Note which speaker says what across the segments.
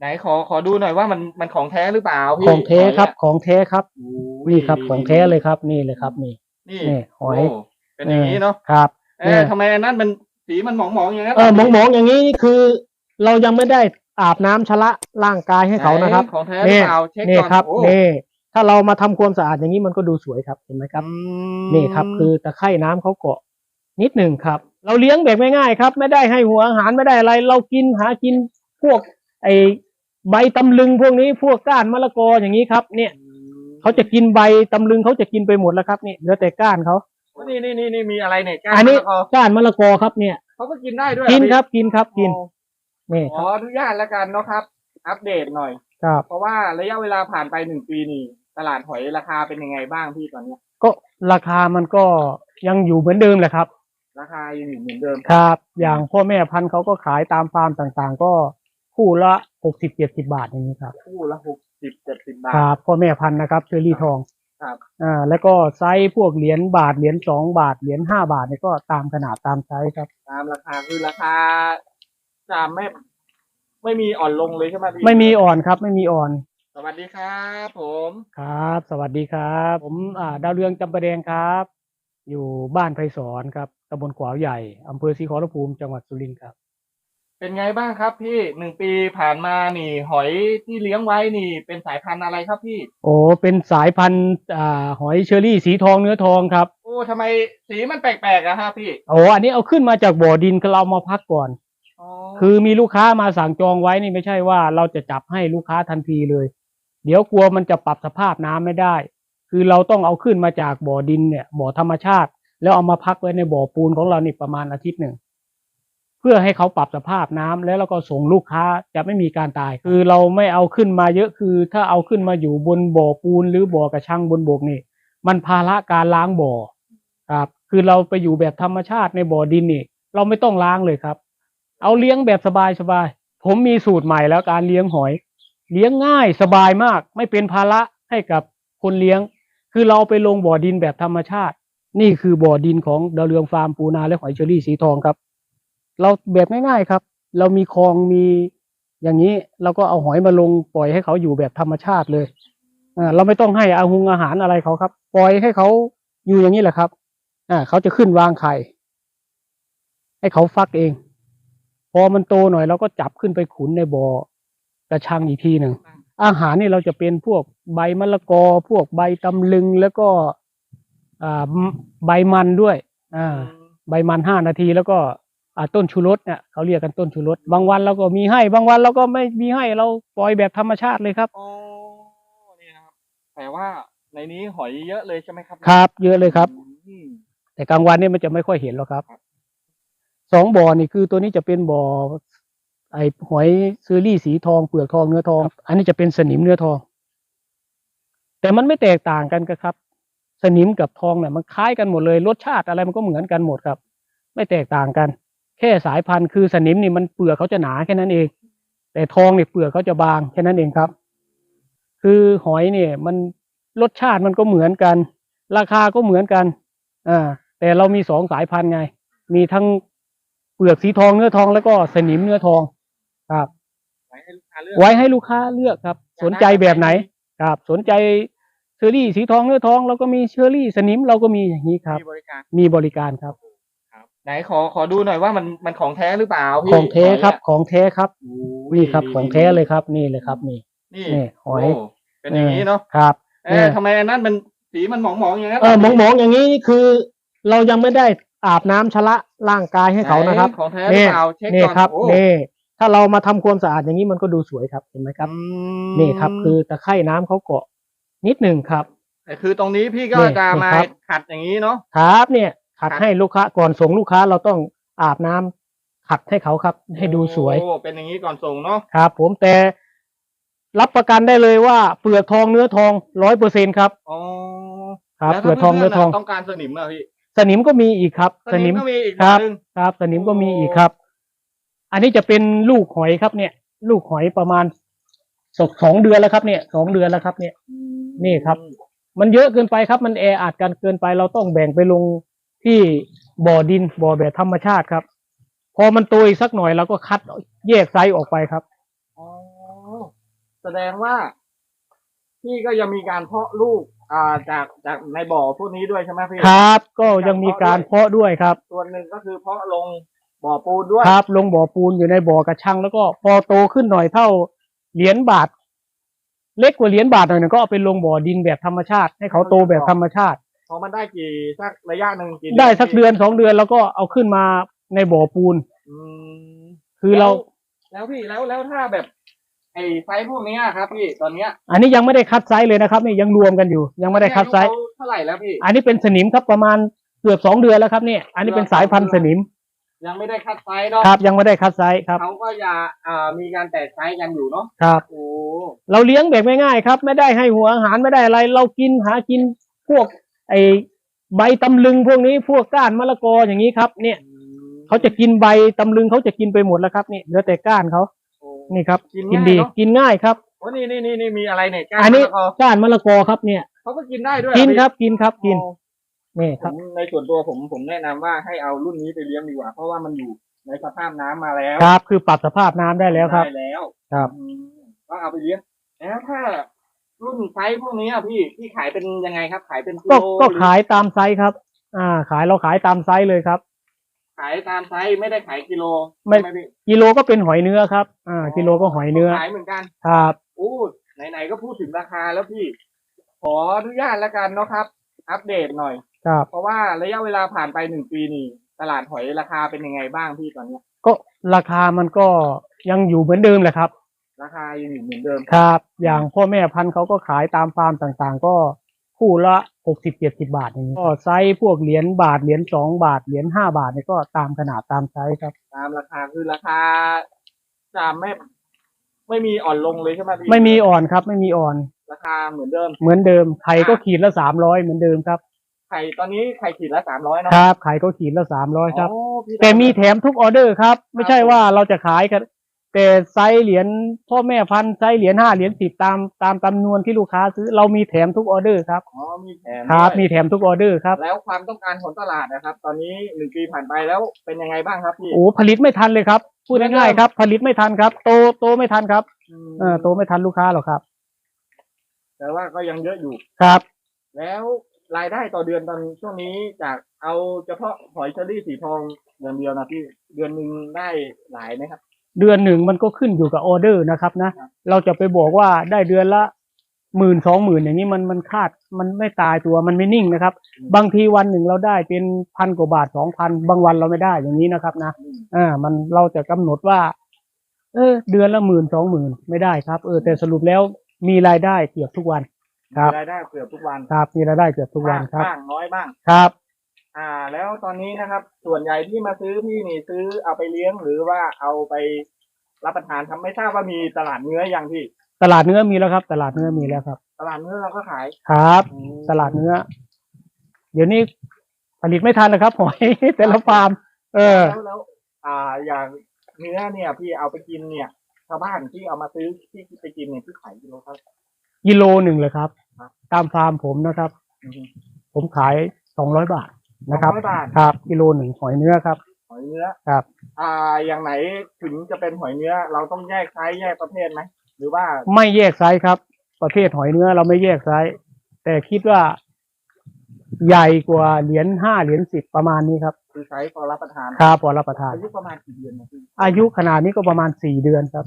Speaker 1: ไหนขอขอดูหน่อยว่ามันมันของแท้หรือเปล่าพี่
Speaker 2: ของแท้ครับ
Speaker 1: หยอะ
Speaker 2: ของแท้ครับ
Speaker 1: โอ้ย
Speaker 2: นี่ครับของแท้เลยครับ นี่เลยครับ นี่
Speaker 1: นี่
Speaker 2: นี่หอย
Speaker 1: โเป็นอย่างนี้เนาะ
Speaker 2: ครับ
Speaker 1: เอ
Speaker 2: เนี่
Speaker 1: อยทำไมอันนั้นมันสีมันหมองๆอย่างนั้น
Speaker 2: เออหมองหมองๆอย่างนี้นี่คือ เรายังไม่ได้อาบน้ำชะละร่างกายให้เขานะครับ
Speaker 1: ไหของแท้หรือเปล่าเช็ค
Speaker 2: นี่
Speaker 1: ก่อน
Speaker 2: ครับ
Speaker 1: โอ้
Speaker 2: นี่ถ้าเรามาทำความสะอาดอย่างนี้มันก็ดูสวยครับเห็นไหมครับ
Speaker 1: อืม
Speaker 2: นี่ครับ คือตะไคร่น้ำเขาเกาะนิดหนึ่งครับ เราเลี้ยงแบบง่ายๆครับ ไม่ได้ให้หัวอาหารไม่ได้อะไร เรากินหากินพวก ไอ ใบตำลึงพวกนี้พวกก้านมะละกออย่างนี้ครับ เนี่ยเขาจะกินใบตำลึงเขาจะกินไปหมดแล้วครับนี่เหลือแต่ก้านเขา
Speaker 1: นี่นี่นี่นี่มีอะไรเนี่ยก้า
Speaker 2: อันนี้
Speaker 1: มะละกอ
Speaker 2: ก้านมะละกอครับเนี่ย
Speaker 1: เขาก็กินได้ด้วย
Speaker 2: กิน
Speaker 1: เหอ
Speaker 2: ครับกินครับ
Speaker 1: พี่
Speaker 2: กิน
Speaker 1: โอ้
Speaker 2: นี่
Speaker 1: ขออนุญาตแล้วกันเนาะครับ อัปเดตหน่อย
Speaker 2: ครับ
Speaker 1: เพราะว่าระยะเวลาผ่านไปหนึ่งปีนี่ ตลาดหอยราคาเป็นยังไงบ้างพี่ตอนเนี้ย
Speaker 2: ก็ราคามันก็ยังอยู่เหมือนเดิมแหละครับ
Speaker 1: ราคายังอยู่เหมือนเดิม
Speaker 2: ครับ อย่างพ่อแม่พันธุ์เขาก็ขายตามฟาร์มต่างๆ ก็ คู่ละหกสิบเจ็ดสิบาทอย่างนี้ครับ
Speaker 1: คู่ละหกสิบเจ็ดสิบบาท
Speaker 2: ครับพ่อแม่พันธุ์นะครับเชอรี่ทอง
Speaker 1: ครับ
Speaker 2: อ่าแล้วก็ไซส์พวกเหรียญบาทเหรียญสองบาทเหรียญห้าบาทเนี่ยก็ตามขนาดตามไซส์ครับ
Speaker 1: ตามราคาคือราคาจะไม่ไม่มีอ่อนลงเลยใช่ไหมพี่
Speaker 2: ไม่มีอ่อนครับ ไม่มีอ่อน
Speaker 1: สวัสดีครับผม
Speaker 2: ครับ สวัสดีครับ ผมอ่าดาวเรืองจำปาแดงครับ อยู่บ้านไพศรครับตำบลขวาวใหญ่อำเภอศรีขอรภูมิจังหวัดสุรินทร์ครับ
Speaker 1: เป็นไงบ้างครับพี่หนึ่งปีผ่านมานี่ หอยที่เลี้ยงไว้นี่ เป็นสายพันธุ์อะไรครับพี่
Speaker 2: โอ้เป็นสายพันธุ์อ่าหอยเชอรี่สีทองเนื้อทองครับ
Speaker 1: โอ้ทำไมสีมันแปลกๆอะฮะพี่
Speaker 2: โอ้อันนี้เอาขึ้นมาจากบ่อดินคือเรามาพักก่อน
Speaker 1: อ๋อ
Speaker 2: คือมีลูกค้ามาสั่งจองไว้นี่ไม่ใช่ว่าเราจะจับให้ลูกค้าทันทีเลย เดี๋ยวกลัวมันจะปรับสภาพน้ำไม่ได้ คือเราต้องเอาขึ้นมาจากบ่อดินเนี่ยบ่อธรรมชาติ แล้วเอามาพักไว้ในบ่อปูนของเรานี่ประมาณอาทิตย์หนึ่ง เพื่อให้เขาปรับสภาพน้ำแล้วเราก็ส่งลูกค้าจะไม่มีการตาย คือเราไม่เอาขึ้นมาเยอะคือ ถ้าเอาขึ้นมาอยู่บนบ่อปูนหรือบ่อกระชังบนบกนี่มันภาระการล้างบ่อครับคือเราไปอยู่แบบธรรมชาติในบ่อดินนี่ เราไม่ต้องล้างเลยครับ เอาเลี้ยงแบบสบายๆผมมีสูตรใหม่แล้วการเลี้ยงหอย เลี้ยงง่ายสบายมาก ไม่เป็นภาระให้กับคนเลี้ยง คือเราไปลงบ่อดินแบบธรรมชาติ นี่คือบ่อดินของดาวเรืองฟาร์มปูนาและหอยเชอรี่สีทองครับ เราแบบง่ายๆครับ เรามีคลองมีอย่างนี้เราก็เอาหอยมาลงปล่อยให้เขาอยู่แบบธรรมชาติเลยเราไม่ต้องให้อาหุงอาหารอะไรเขาครับ ปล่อยให้เขาอยู่อย่างนี้แหละครับอ่าเขาจะขึ้นวางไข่ให้เขาฟักเอง พอมันโตหน่อยเราก็จับขึ้นไปขุนในบ่อกระชังอีกทีหนึ่งอาหารนี่เราจะเป็นพวกใบมะละกอ พวกใบตำลึงแล้วก็อ่าใบมันด้วยอ่าใบมันห้านาทีแล้วก็ ต้นชูรสเนี่ยเขาเรียกกันต้นชูรสบางวันเราก็มีให้ บางวันเราก็ไม่มีให้เราปล่อยแบบธรรมชาติเลยครับ
Speaker 1: อ๋อนี่นะครับแต่ว่าในนี้หอยเยอะเลยใช่ไหมครับ
Speaker 2: ครับ เยอะเลยครับ
Speaker 1: อืม
Speaker 2: แต่กลางวันเนี่ยมันจะไม่ค่อยเห็นหรอกครับสองบ่อนี่คือตัวนี้จะเป็นบ่อไอหอยซอรี่สีทองเปลือกทองเนื้อทอง อันนี้จะเป็นสนิมเนื้อทอง แต่มันไม่แตกต่างกันครับ สนิมกับทองเนี่ยมันคล้ายกันหมดเลยรสชาติอะไรมันก็เหมือนกันหมดครับ ไม่แตกต่างกัน แค่สายพันธุ์คือสนิมนี่มันเปลือกเขาจะหนาแค่นั้นเอง แต่ทองเนี่ยเปลือกเขาจะบางแค่นั้นเองครับ คือหอยเนี่ยมันรสชาติมันก็เหมือนกัน ราคาก็เหมือนกันอ่าแต่เรามีสองสายพันธุ์ไง มีทั้งเปลือกสีทองเนื้อทองแล้วก็สนิมเนื้อทองครับ
Speaker 1: ไว้ให้ลูกค้าเลือก
Speaker 2: ไว้ให้ลูกค้าเลือกครับ สนใจแบบไหนครับ สนใจเชอรี่สีทองเนื้อทองเราก็มีเชอรี่สนิมเราก็มีอย่างนี้ครับ
Speaker 1: มีบริการ
Speaker 2: มีบริการครับ
Speaker 1: ครับ ไหนขอขอดูหน่อยว่ามันมันของแท้หรือเปล่าพี่
Speaker 2: ของแท้ครับ
Speaker 1: หอยอะ
Speaker 2: ของแท้ครับ
Speaker 1: โอ้ย
Speaker 2: นี่ครับของแท้เลยครับ นี่เลยครับ นี่
Speaker 1: นี่
Speaker 2: นี่หอย
Speaker 1: โเป็นอย่างนี้เนาะ
Speaker 2: ครับ
Speaker 1: เอ๊ะทำไมอันนั้นมันสีมันหมองๆอย่างนั้น
Speaker 2: เออหมองหมองๆอย่างนี้นี่คือ เรายังไม่ได้อาบน้ำชะละร่างกายให้เขานะครับ
Speaker 1: ไหของแท้หรือเปล่าเช็ค
Speaker 2: นี่
Speaker 1: ก่อน
Speaker 2: ครับ
Speaker 1: โอ้
Speaker 2: นี่ถ้าเรามาทำความสะอาดอย่างนี้มันก็ดูสวยครับเห็นไหมครับ
Speaker 1: อืม
Speaker 2: นี่ครับ คือตะไคร่น้ำเขาเกาะนิดหนึ่งครับ
Speaker 1: แต่คือตรงนี้พี่ก็
Speaker 2: นี่
Speaker 1: จะมา
Speaker 2: นี่ครับ
Speaker 1: ขัดอย่างนี้เนาะ
Speaker 2: ครับเนี่ย ขัด
Speaker 1: ครับ
Speaker 2: ให้ลูกค้าก่อนส่งลูกค้าเราต้องอาบน้ำขัดให้เขาครับ ให้ดูสวย
Speaker 1: โอ้เป็นอย่างนี้ก่อนส่งเนาะ
Speaker 2: ครับ ผมแต่รับประกันได้เลยว่าเปลือกทองเนื้อทองร้อยเปอร์เซ็นครับ
Speaker 1: อ๋อ
Speaker 2: ครับ
Speaker 1: แล้ว
Speaker 2: เปลือกทองเนื้อทอง
Speaker 1: ถ้าพื่ๆะต้องการสนิมอะพี่
Speaker 2: สนิมก็มีอีกครับ
Speaker 1: สนิมก็มีอีก
Speaker 2: ครับ
Speaker 1: แบบนึง
Speaker 2: ครับ สนิมก็มี
Speaker 1: โอ้
Speaker 2: อีกครับ อันนี้จะเป็นลูกหอยครับเนี่ย ลูกหอยประมาณสองสองเดือนแล้วครับเนี่ยสองเดือนแล้วครับเนี่ย นี่ครับ มันเยอะเกินไปครับ มันแออัดกันเกินไปเราต้องแบ่งไปลง ที่บ่อดินบ่อแบบธรรมชาติครับ พอมันโตอีกสักหน่อยเราก็คัดแยกไซส์ออกไปครับ
Speaker 1: อ๋อดงว่าพี่ก็ยังมีการเพาะลูก อ่าจากจากในบ่อพวกนี้ด้วยใช่ไหมพี่
Speaker 2: ครับ ก็ยังมีการเพาะด้วยครับ
Speaker 1: ส่วนหนึ่งก็คือเพาะลงบ่อปูนด้วย
Speaker 2: ครับ ลงบ่อปูนอยู่ในบ่อกระชัง แล้วก็พอโตขึ้นหน่อยเท่าเหรียญบาท เล็กกว่าเหรียญบาทหน่อยหนึงก็เอาไปลงบ่อดินแบบธรรมชาติ ให้เขาโตแบบธรรมชาติ
Speaker 1: พอมันได้กี่สักระยะหนึ่งกี่
Speaker 2: ได้สักเดือนสองเดือนแล้วก็เอาขึ้นมาในบ่อปูน
Speaker 1: อืม
Speaker 2: คือเรา
Speaker 1: แล้วแล้วพี่แล้วแล้วถ้าแบบ ไอ้ไซส์พวกเนี้ยครับ พี่ตอนเนี้ย
Speaker 2: อันนี้ยังไม่ได้คัดไซส์เลยนะครับนี่ยังรวมกันอยู่ ยังไม่ได้คัดไซส์
Speaker 1: อายุเขาเท่าไหร่แล้วพี่
Speaker 2: อันนี้เป็นสนิมครับประมาณเกือบสองเดือนแล้วครับเนี่ยอันนี้เป็นสายพันธุ์สนิม
Speaker 1: ยังไม่ได้คัดไซส์เนาะ
Speaker 2: ครับ ยังไม่ได้คัดไซส์ครับ
Speaker 1: เขาก็จะอ่ามีการแตกไซส์กันอยู่เนาะ
Speaker 2: ครับ
Speaker 1: โอ้
Speaker 2: เราเลี้ยงแบบง่ายๆครับ ไม่ได้ให้หัวอาหารไม่ได้อะไร เรากินหากินพวก ไอใบตำลึงพวกนี้พวกก้านมะละกออย่างนี้ครับ เนี่ยเขาจะกินใบตำลึงเขาจะกินไปหมดแล้วครับนี่เหลือแต่ก้านเขา
Speaker 1: โอ้
Speaker 2: นี่ครับ
Speaker 1: กิน
Speaker 2: กิน
Speaker 1: ง่าย
Speaker 2: ดี
Speaker 1: เนอะ
Speaker 2: กินง่ายครับ
Speaker 1: โอ้นี่นี่นี่นี่มีอะไรเนี่ยก้าน
Speaker 2: อันนี้
Speaker 1: มะละกอ
Speaker 2: ก้านมะละกอครับเนี่ย
Speaker 1: เขาก็กินได้ด้วย
Speaker 2: กิน
Speaker 1: เหอพี่
Speaker 2: ครับกินครับกิน
Speaker 1: โอ้
Speaker 2: นี่
Speaker 1: ผ
Speaker 2: ครับ
Speaker 1: มในส่วนตัวผมผมแนะนำว่าให้เอารุ่นนี้ไปเลี้ยงดีกว่า เพราะว่ามันอยู่ในสภาพน้ำมาแล้ว
Speaker 2: ครับ คือปรับสภาพน้ำได้แล้วครับ
Speaker 1: ได้แล้ว
Speaker 2: ครับ
Speaker 1: อืมก็เอาไปเลี้ยงแล้วถ้า รุ่นไซส์พวกนี้อะพี่พี่ขายเป็นยังไงครับ ขายเป็นกิ
Speaker 2: ก็
Speaker 1: โล
Speaker 2: ก็
Speaker 1: หรือ
Speaker 2: ขายตามไซส์ครับ อ่า ขายเราขายตามไซส์เลยครับ
Speaker 1: ขายตามไซส์ไม่ได้ขายกิโล
Speaker 2: ไม่
Speaker 1: ใช่หพี่
Speaker 2: กิโลก็เป็นหอยเนื้อครับ อ่า กิโลก็หอยเนื้อ
Speaker 1: ขายเหมือนกัน
Speaker 2: ครับ
Speaker 1: อู้ไหนๆก็พูดถึงราคาแล้วพี่ ขออนุญาตแล้วกันเนาะครับ อัปเดตหน่อย
Speaker 2: ครับ
Speaker 1: เพราะว่าระยะเวลาผ่านไปหนึ่งปีนี่ ตลาดหอยราคาเป็นยังไงบ้างพี่ตอนเนี้ย
Speaker 2: ก็ราคามันก็ยังอยู่เหมือนเดิมแหละครับ
Speaker 1: ราคายังอยู่เหมือนเดิม
Speaker 2: ครับ อย่างพ่อแม่พันธุ์เขาก็ขายตามฟาร์มต่างๆ ก็คู่ละหกสิบเจ็ดสิบาทอย่างนี้ก็ไซส์พวกเหรียญบาทเหรียญสองบาทเหรียญห้าบาทเนี่ยก็ตามขนาดตามไซส์ครับ
Speaker 1: ตามราคาคือราคาจะไม่ไม่มีอ่อนลงเลยใช่ไหมพี่
Speaker 2: ไม่มีอ่อนครับ ไม่มีอ่อน
Speaker 1: ราคาเหมือนเดิม
Speaker 2: เหมือนเดิมไข่ก็ขีดละสามร้อยเหมือนเดิมครับ
Speaker 1: ไข่ตอนนี้ไข่ขีดละสามร้อยเนาะ
Speaker 2: ครับไข่ก็ขีดละสามร้อยครับ
Speaker 1: อ๋อพี่
Speaker 2: แต่มีแถมทุกออเดอร์ครับ ไม่ใช่ว่าเราจะขายกัน แต่ไซส์เหรียญพ่อแม่พันธุ์ไซส์เหรียญห้าเหรียญสิบตามตามจำนวนที่ลูกค้าซื้อเรามีแถมทุกออเดอร์ครับ
Speaker 1: อ๋อมีแถม
Speaker 2: ครับ
Speaker 1: ด้วย
Speaker 2: มีแถมทุกออเดอร์ครับ
Speaker 1: แล้วความต้องการของตลาดนะครับ ตอนนี้หนึ่งปีผ่านไปแล้วเป็นยังไงบ้างครับพี่
Speaker 2: โอ้ผลิตไม่ทันเลยครับพูดง่ายๆครับ ผลิตไม่ทันครับ โตโตไม่ทันครับ
Speaker 1: ม
Speaker 2: เออโตไม่ทันลูกค้าหรอกครับ
Speaker 1: แต่ว่าก็ยังเยอะอยู่
Speaker 2: ครับ
Speaker 1: แล้วรายได้ต่อเดือนตอนช่วงนี้จากเอาเฉพาะหอยเชอรี่สีทองเดือนเดียวนะพี่เดือนหนึ่งได้หลายไหมครับ
Speaker 2: เดือนหนึ่งมันก็ขึ้นอยู่กับออเดอร์นะครับนะ
Speaker 1: ครับ
Speaker 2: เราจะไปบอกว่าได้เดือนละหมื่นสองหมื่นอย่างนี้มันมันคาดมันไม่ตายตัวมันไม่นิ่งนะครับ บางทีวันหนึ่งเราได้เป็นพันกว่าบาทสองพันบางวันเราไม่ได้อย่างนี้นะครับนะ
Speaker 1: อืม
Speaker 2: อ่ามันเราจะกำหนดว่า เออ เดือนละหมื่นสองหมื่นไม่ได้ครับ เออ แต่สรุปแล้วมีรายได้เกือบทุกวัน ครับ
Speaker 1: รายได้เกือบทุกวัน
Speaker 2: ครับมีรายได้เกือบทุกวันครับ
Speaker 1: บ้างน้อยบ้าง
Speaker 2: ครับ
Speaker 1: อ่า แล้วตอนนี้นะครับ ส่วนใหญ่ที่มาซื้อพี่นี่ซื้อเอาไปเลี้ยงหรือว่าเอาไปรับประทานทำไม่ทราบว่ามีตลาดเนื้ออย่างพี่
Speaker 2: ตลาดเนื้อมีแล้วครับ ตลาดเนื้อมีแล้วครับ
Speaker 1: ตลาดเนื้อเราก็ขาย
Speaker 2: ครับ
Speaker 1: อืม
Speaker 2: ตลาดเนื้อ เดี๋ยวนี้ผลิตไม่ทันนะครับหอยแต่ละฟาร์ม เออ
Speaker 1: แล้วแล้วอ่าอย่างเนื้อเนี่ย พี่เอาไปกินเนี่ยชาวบ้านที่เอามาซื้อที่ไปกินเนี่ยที่ขายกิโลครับ
Speaker 2: กิโลหนึ่งเลยครับ
Speaker 1: ครับ
Speaker 2: ตามฟาร์มผมนะครับ
Speaker 1: อืม
Speaker 2: ผมขายสองร้อยบาท นะครับ
Speaker 1: 200บาท
Speaker 2: ครับกิโลหนึ่งหอยเนื้อครับ
Speaker 1: หอยเนื้อ
Speaker 2: ครับ
Speaker 1: อ่า อย่างไหนถึงจะเป็นหอยเนื้อ เราต้องแยกไซส์แยกประเภทไหม หรือว่า
Speaker 2: ไม่แยกไซส์ครับ ประเภทหอยเนื้อเราไม่แยกไซส์แต่คิดว่า ใหญ่กว่าเหรียญห้าเหรียญสิบประมาณนี้ครับ
Speaker 1: คือไซส์พอรับประทาน
Speaker 2: ครับพอรับประทาน
Speaker 1: อายุประมาณกี่เดือนนะพี่
Speaker 2: อายุขนาดนี้ก็ประมาณสี่เดือนครับ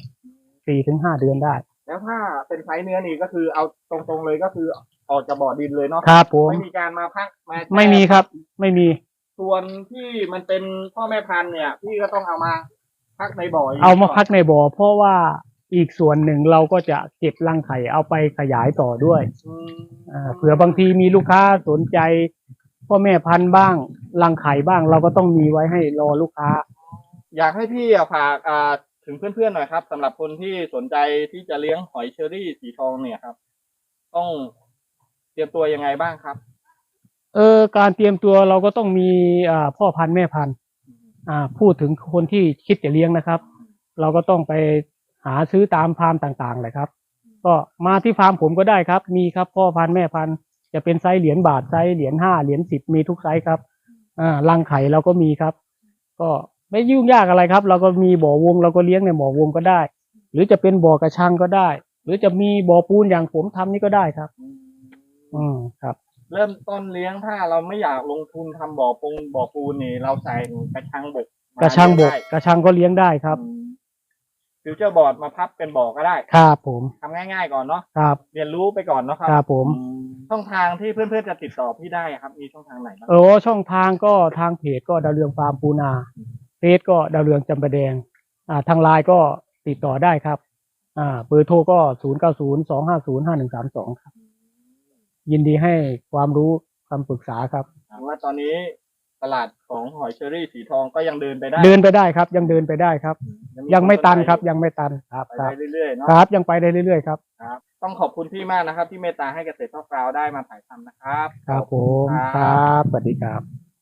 Speaker 2: สี่ถึงห้าเดือนได้
Speaker 1: แล้วถ้าเป็นไซส์เนื้อนี่ก็คือเอาตรงๆเลยก็คือ ออกจากบ่อดินเลยเนาะ
Speaker 2: ครับผม
Speaker 1: ไม่มีการมาพักมาแช่
Speaker 2: ไม่มีครับ ไม่มี
Speaker 1: ส่วนที่มันเป็นพ่อแม่พันธุ์เนี่ย พี่ก็ต้องเอามาพักในบ่ออี
Speaker 2: เอามาพักในบ่อ เพราะว่าอีกส่วนหนึ่งเราก็จะเก็บรังไข่เอาไปขยายต่อด้วย
Speaker 1: อืม
Speaker 2: อ่าเผื่อบางทีมีลูกค้าสนใจพ่อแม่พันธุ์บ้างรังไข่บ้าง เราก็ต้องมีไว้ให้รอลูกค้า
Speaker 1: อยากให้พี่อะฝากอ่าถึงเพื่อนๆหน่อยครับสำหรับคนที่สนใจที่จะเลี้ยงหอยเชอรี่สีทองเนี่ยครับ ต้อง เตรียมตัวยังไงบ้างครับ
Speaker 2: เออการเตรียมตัวเราก็ต้องมีอ่าพ่อพันธุ์แม่พันธุ์อ่าพูดถึงคนที่คิดจะเลี้ยงนะครับ เราก็ต้องไปหาซื้อตามฟาร์มต่างๆเลยครับ ก็มาที่ฟาร์มผมก็ได้ครับ มีครับพ่อพันธุ์แม่พันธุ์จะเป็นไซส์เหรียญบาทไซส์เหรียญห้าเหรียญสิบมีทุกไซส์ครับอ่ารังไข่เราก็มีครับ ก็ไม่ยุ่งยากอะไรครับ เราก็มีบ่อวงเราก็เลี้ยงในบ่อวงก็ได้ หรือจะเป็นบ่อกระชังก็ได้ หรือจะมีบ่อปูนอย่างผมทำนี่ก็ได้ครับ อืมครับ
Speaker 1: เริ่มต้นเลี้ยงถ้าเราไม่อยากลงทุนทำบ่อปูนบ่อปูนนี่ เราใส่กระชังบกม
Speaker 2: กระชังบก
Speaker 1: ได้
Speaker 2: กระชังก็เลี้ยงได้ครับ
Speaker 1: ฟิวเจอร์บอร์ดมาพับเป็นบ่อก็ได้
Speaker 2: ครับผม
Speaker 1: ทำง่าย ๆ ก่อนเนาะ
Speaker 2: ครับ
Speaker 1: เรียนรู้ไปก่อนเนาะครับ
Speaker 2: ครับผม
Speaker 1: ช่องทางที่เพื่อนๆจะติดต่อพี่ได้ครับ มีช่องทางไหนบ้าง
Speaker 2: โอ้ช่องทางก็ทางเพจก็ดาวเรืองฟาร์มปูนาเฟซก็ดาวเรืองจำปาแดง อ่า ทางไลน์ก็ติดต่อได้ครับ อ่า เบอร์โทรก็ศูนย์เก้าศูนย์สองห้าศูนย์ห้าหนึ่งสามสองครับ ยินดีให้ความรู้คำปรึกษาครับ
Speaker 1: ถามว่าตอนนี้ตลาดของหอยเชอรี่สีทองก็ยังเดินไปได้
Speaker 2: เดินไปได้ครับ ยังเดินไปได้ครับ ยังไม่ตันครับ ยังไม่ตันครับ
Speaker 1: ไป
Speaker 2: ครับ
Speaker 1: ได้เรื่อยๆเนาะ
Speaker 2: ครับยังไปได้เรื่อยๆครับ
Speaker 1: ครับ ต้องขอบคุณพี่มากนะครับ ที่เมตตาให้เกษตรทอกราวได้มาถ่ายทำนะครับ
Speaker 2: ครับผม
Speaker 1: ครับ
Speaker 2: ครับสวัสดีครับ